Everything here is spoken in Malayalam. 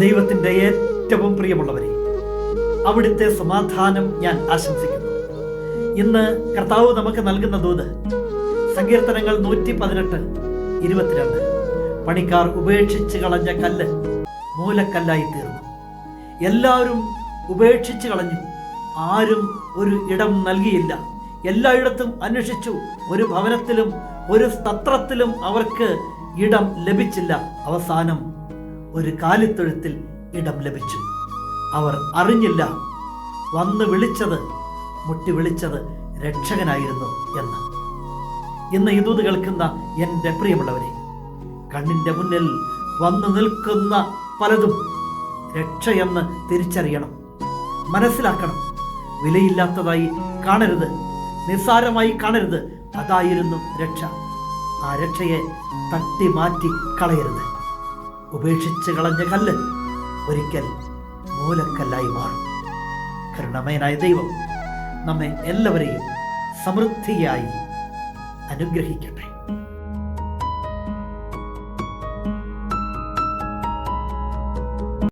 ദൈവത്തിന്റെ ഏറ്റവും പ്രിയമുള്ളവരെ അവിടുത്തെ സമാധാനം ഞാൻ ആശംസിക്കുന്നു. ഇന്ന് കർത്താവ് നമുക്ക് നൽകുന്ന ദൂത് സങ്കീർത്തനങ്ങൾ നൂറ്റി പതിനെട്ട് ഇരുപത്തിരണ്ട്. പണിക്കാർ ഉപേക്ഷിച്ച് കളഞ്ഞ കല്ല് മൂലക്കല്ലായി തീർന്നു. എല്ലാവരും ഉപേക്ഷിച്ച് കളഞ്ഞു. ആരും ഒരു ഇടം നൽകിയില്ല. എല്ലായിടത്തും അന്വേഷിച്ചു. ഒരു ഭവനത്തിലും ഒരു സ്തത്രത്തിലും അവർക്ക് ഇടം ലഭിച്ചില്ല. അവസാനം ഒരു കാലിത്തൊഴുത്തിൽ ഇടം ലഭിച്ചു. അവർ അറിഞ്ഞില്ല. വന്ന് വിളിച്ചത് മുട്ടി വിളിച്ചത് രക്ഷകനായിരുന്നു എന്ന്. ഇന്ന് ഇതൂത് കേൾക്കുന്ന എന്റെ പ്രിയമുള്ളവരെ കണ്ണിന്റെ മുന്നിൽ വന്നു നിൽക്കുന്ന പലതും രക്ഷയെന്ന് തിരിച്ചറിയണം. മനസ്സിലാക്കണം. വിലയില്ലാത്തതായി കാണരുത്. നിസ്സാരമായി കാണരുത്. അതായിരുന്നു രക്ഷ. ആ രക്ഷയെ തട്ടി മാറ്റി കളയരുത്. ഉപേക്ഷിച്ച് കളഞ്ഞ കല്ല് ഒരിക്കൽ മൂലക്കല്ലായി മാറും. കരുണമയനായ ദൈവം നമ്മെ എല്ലാവരെയും സമൃദ്ധിയായി അനുഗ്രഹിക്കട്ടെ.